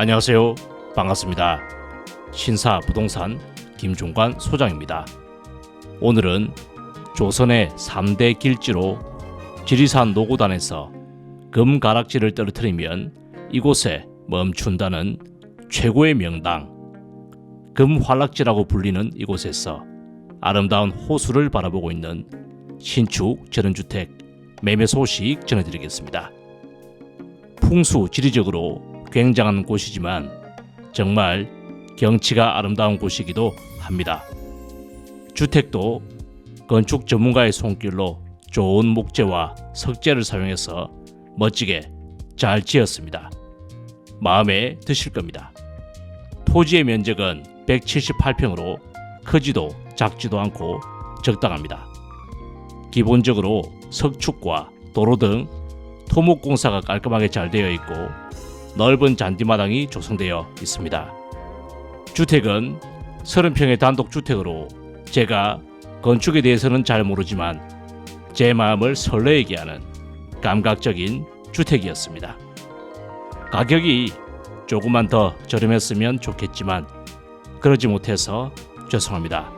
안녕하세요. 반갑습니다. 신사 부동산 김종관 소장입니다. 오늘은 조선의 3대 길지로 지리산 노고단에서 금 가락지를 떨어뜨리면 이곳에 멈춘다는 최고의 명당 금환락지라고 불리는 이곳에서 아름다운 호수를 바라보고 있는 신축 전원주택 매매 소식 전해드리겠습니다. 풍수 지리적으로 굉장한 곳이지만 정말 경치가 아름다운 곳이기도 합니다. 주택도 건축 전문가의 손길로 좋은 목재와 석재를 사용해서 멋지게 잘 지었습니다. 마음에 드실 겁니다. 토지의 면적은 178평으로 크지도 작지도 않고 적당합니다. 기본적으로 석축과 도로 등 토목 공사가 깔끔하게 잘 되어 있고 넓은 잔디마당이 조성되어 있습니다. 주택은 30평의 단독 주택으로 제가 건축에 대해서는 잘 모르지만 제 마음을 설레게 하는 감각적인 주택이었습니다. 가격이 조금만 더 저렴했으면 좋겠지만 그러지 못해서 죄송합니다.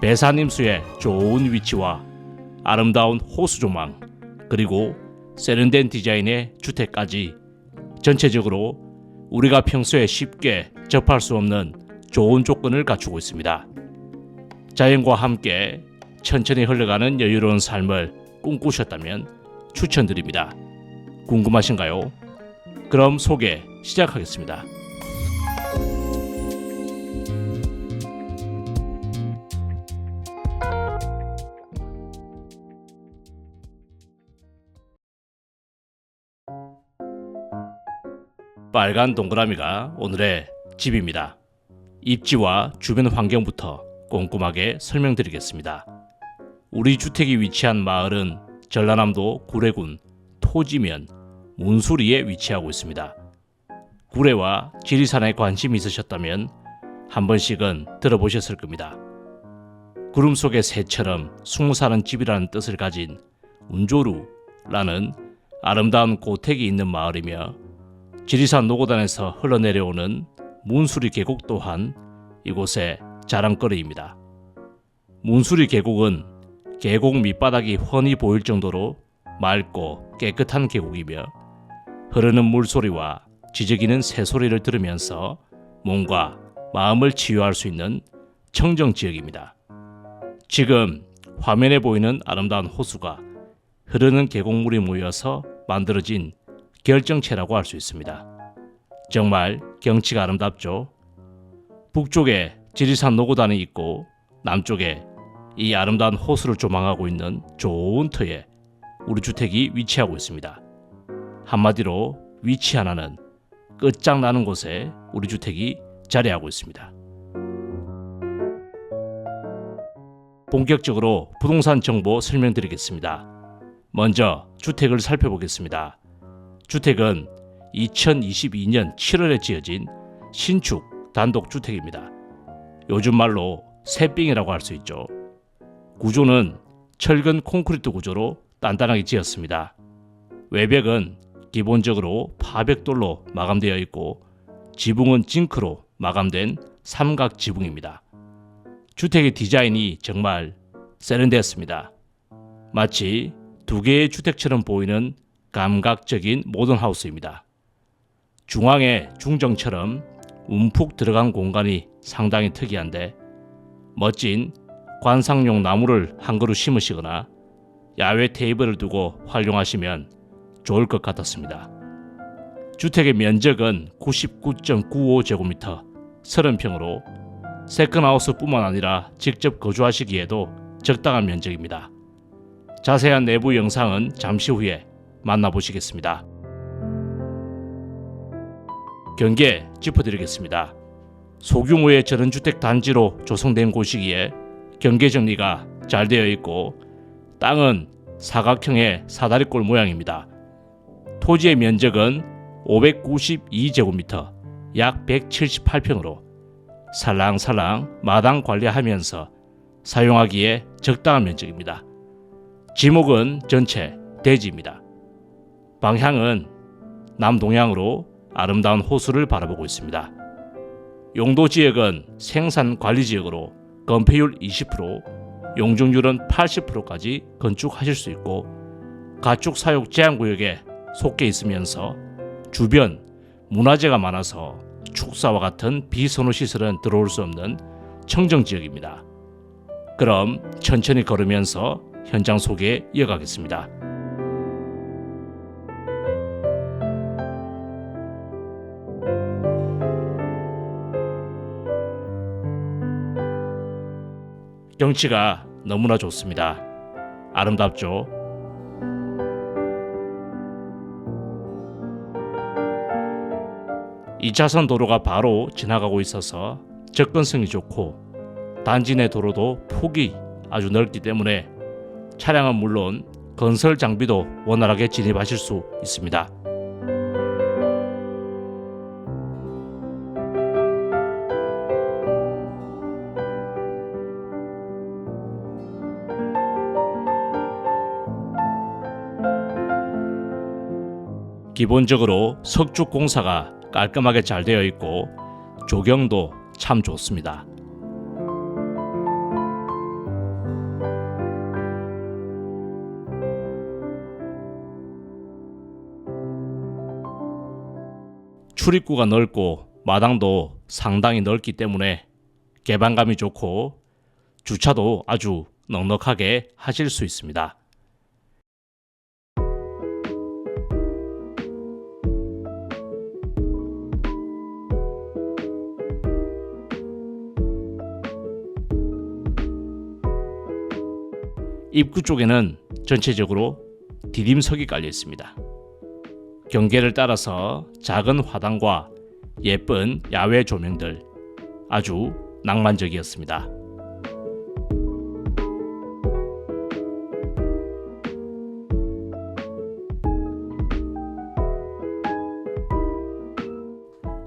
배산임수의 좋은 위치와 아름다운 호수 조망 그리고 세련된 디자인의 주택까지 전체적으로 우리가 평소에 쉽게 접할 수 없는 좋은 조건을 갖추고 있습니다. 자연과 함께 천천히 흘러가는 여유로운 삶을 꿈꾸셨다면 추천드립니다. 궁금하신가요? 그럼 소개 시작하겠습니다. 빨간 동그라미가 오늘의 집입니다. 입지와 주변 환경부터 꼼꼼하게 설명드리겠습니다. 우리 주택이 위치한 마을은 전라남도 구례군 토지면 문수리에 위치하고 있습니다. 구례와 지리산에 관심이 있으셨다면 한 번씩은 들어보셨을 겁니다. 구름 속의 새처럼 숨어 사는 집이라는 뜻을 가진 운조루라는 아름다운 고택이 있는 마을이며 지리산 노고단에서 흘러내려오는 문수리 계곡 또한 이곳의 자랑거리입니다. 문수리 계곡은 계곡 밑바닥이 훤히 보일 정도로 맑고 깨끗한 계곡이며 흐르는 물소리와 지저귀는 새소리를 들으면서 몸과 마음을 치유할 수 있는 청정 지역입니다. 지금 화면에 보이는 아름다운 호수가 흐르는 계곡물이 모여서 만들어진 결정체라고 할 수 있습니다. 정말 경치가 아름답죠. 북쪽에 지리산 노고단이 있고 남쪽에 이 아름다운 호수를 조망하고 있는 좋은 터에 우리 주택이 위치하고 있습니다. 한마디로 위치 하나는 끝장나는 곳에 우리 주택이 자리하고 있습니다. 본격적으로 부동산 정보 설명드리겠습니다. 먼저 주택을 살펴보겠습니다. 주택은 2022년 7월에 지어진 신축 단독 주택입니다. 요즘 말로 새삥이라고 할 수 있죠. 구조는 철근 콘크리트 구조로 단단하게 지었습니다. 외벽은 기본적으로 파백돌로 마감되어 있고 지붕은 징크로 마감된 삼각 지붕입니다. 주택의 디자인이 정말 세련되었습니다. 마치 두 개의 주택처럼 보이는 감각적인 모던 하우스입니다. 중앙에 중정처럼 움푹 들어간 공간이 상당히 특이한데 멋진 관상용 나무를 한 그루 심으시거나 야외 테이블을 두고 활용하시면 좋을 것 같았습니다. 주택의 면적은 99.95제곱미터 30평으로 세컨하우스뿐만 아니라 직접 거주하시기에도 적당한 면적입니다. 자세한 내부 영상은 잠시 후에 만나보시겠습니다. 경계 짚어드리겠습니다. 소규모의 전원주택 단지로 조성된 곳이기에 경계 정리가 잘 되어 있고 땅은 사각형의 사다리꼴 모양입니다. 토지의 면적은 592제곱미터, 약 178평으로 살랑살랑 마당 관리하면서 사용하기에 적당한 면적입니다. 지목은 전체 대지입니다. 방향은 남동향으로 아름다운 호수를 바라보고 있습니다. 용도 지역은 생산 관리 지역으로 건폐율 20%, 용적률은 80%까지 건축하실 수 있고 가축 사육 제한 구역에 속해 있으면서 주변 문화재가 많아서 축사와 같은 비선호 시설은 들어올 수 없는 청정 지역입니다. 그럼 천천히 걸으면서 현장 소개 이어가겠습니다. 경치가 너무나 좋습니다. 아름답죠? 이차선 도로가 바로 지나가고 있어서 접근성이 좋고 단지 내 도로도 폭이 아주 넓기 때문에 차량은 물론 건설 장비도 원활하게 진입하실 수 있습니다. 기본적으로 석축 공사가 깔끔하게 잘 되어 있고 조경도 참 좋습니다. 출입구가 넓고 마당도 상당히 넓기 때문에 개방감이 좋고 주차도 아주 넉넉하게 하실 수 있습니다. 입구 쪽에는 전체적으로 디딤석이 깔려 있습니다. 경계를 따라서 작은 화단과 예쁜 야외 조명들 아주 낭만적이었습니다.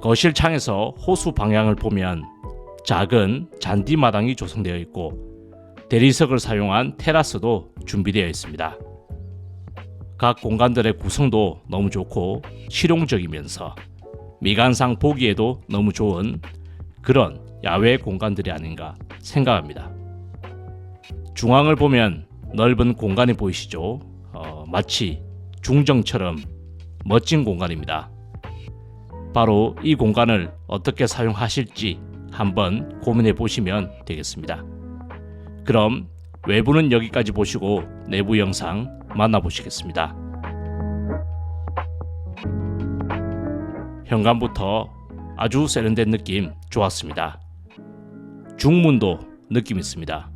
거실 창에서 호수 방향을 보면 작은 잔디 마당이 조성되어 있고 대리석을 사용한 테라스도 준비되어 있습니다. 각 공간들의 구성도 너무 좋고 실용적이면서 미관상 보기에도 너무 좋은 그런 야외 공간들이 아닌가 생각합니다. 중앙을 보면 넓은 공간이 보이시죠? 어, 마치 중정처럼 멋진 공간입니다. 바로 이 공간을 어떻게 사용하실지 한번 고민해 보시면 되겠습니다. 그럼 외부는 여기까지 보시고 내부 영상 만나보시겠습니다. 현관부터 아주 세련된 느낌 좋았습니다. 중문도 느낌 있습니다.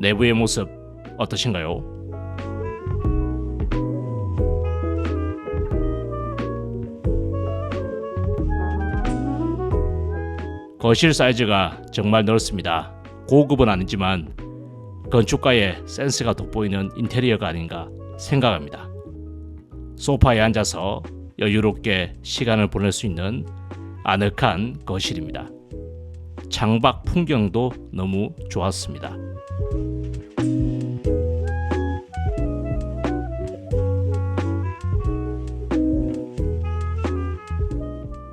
내부의 모습 어떠신가요? 거실 사이즈가 정말 넓습니다. 고급은 아니지만 건축가의 센스가 돋보이는 인테리어가 아닌가 생각합니다. 소파에 앉아서 여유롭게 시간을 보낼 수 있는 아늑한 거실입니다. 창밖 풍경도 너무 좋았습니다.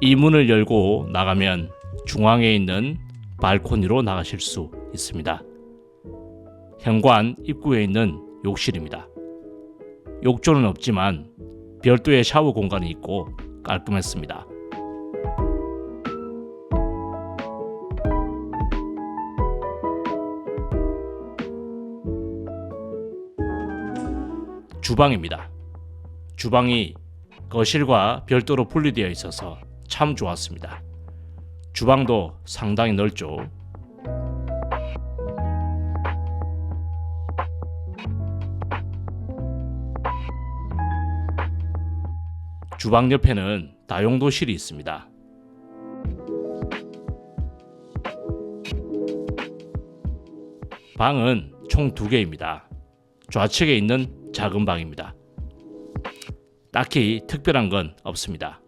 이 문을 열고 나가면 중앙에 있는 발코니로 나가실 수 있습니다. 현관 입구에 있는 욕실입니다. 욕조는 없지만 별도의 샤워 공간이 있고 깔끔했습니다. 주방입니다. 주방이 거실과 별도로 분리되어 있어서 참 좋았습니다. 주방도 상당히 넓죠. 주방 옆에는 다용도실이 있습니다. 방은 총두 개입니다. 좌측에 있는 작은 방입니다. 딱히 특별한 건 없습니다.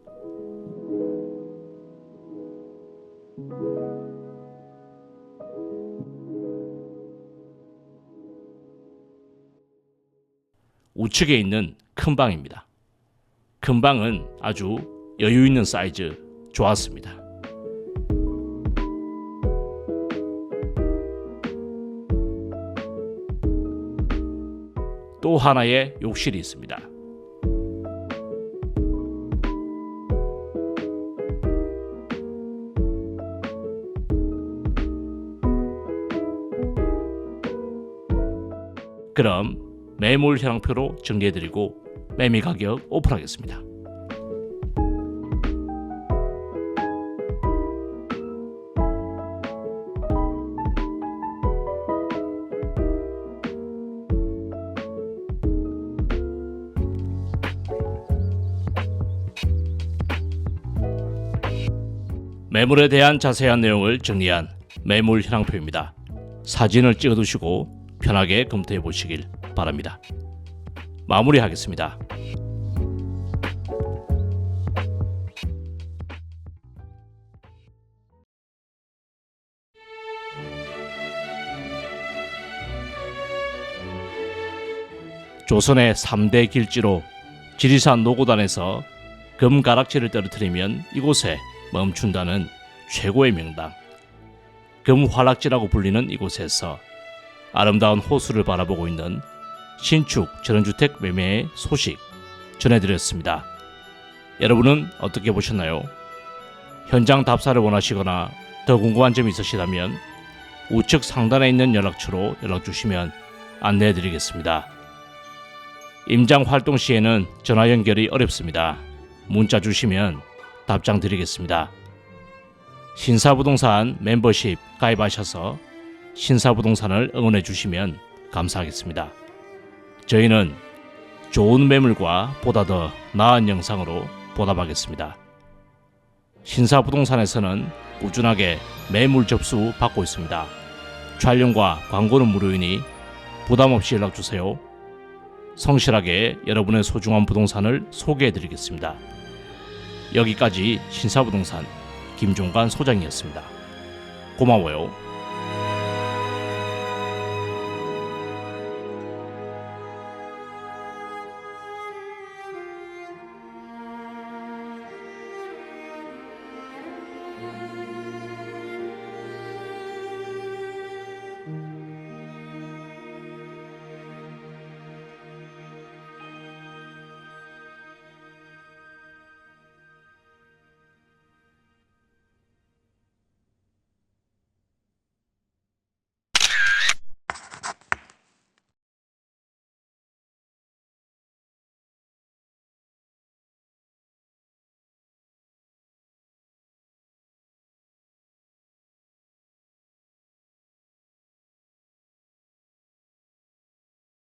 우측에 있는 큰 방입니다. 큰 방은 아주 여유 있는 사이즈 좋았습니다. 또 하나의 욕실이 있습니다. 그럼 매물 현황표로 정리해드리고 매매 가격 오픈하겠습니다. 매물에 대한 자세한 내용을 정리한 매물 현황표입니다. 사진을 찍어두시고 편하게 검토해 보시길 바랍니다. 마무리하겠습니다. 조선의 3대 길지로 지리산 노고단에서 금가락지를 떨어뜨리면 이곳에 멈춘다는 최고의 명당. 금화락지라고 불리는 이곳에서 아름다운 호수를 바라보고 있는 신축 전원주택 매매의 소식 전해드렸습니다. 여러분은 어떻게 보셨나요? 현장 답사를 원하시거나 더 궁금한 점이 있으시다면 우측 상단에 있는 연락처로 연락 주시면 안내해 드리겠습니다. 임장 활동 시에는 전화 연결이 어렵습니다. 문자 주시면 답장 드리겠습니다. 신사부동산 멤버십 가입하셔서 신사부동산을 응원해 주시면 감사하겠습니다. 저희는 좋은 매물과 보다 더 나은 영상으로 보답하겠습니다. 신사부동산에서는 꾸준하게 매물 접수 받고 있습니다. 촬영과 광고는 무료이니 부담 없이 연락 주세요. 성실하게 여러분의 소중한 부동산을 소개해 드리겠습니다. 여기까지 신사부동산 김종관 소장이었습니다. 고마워요.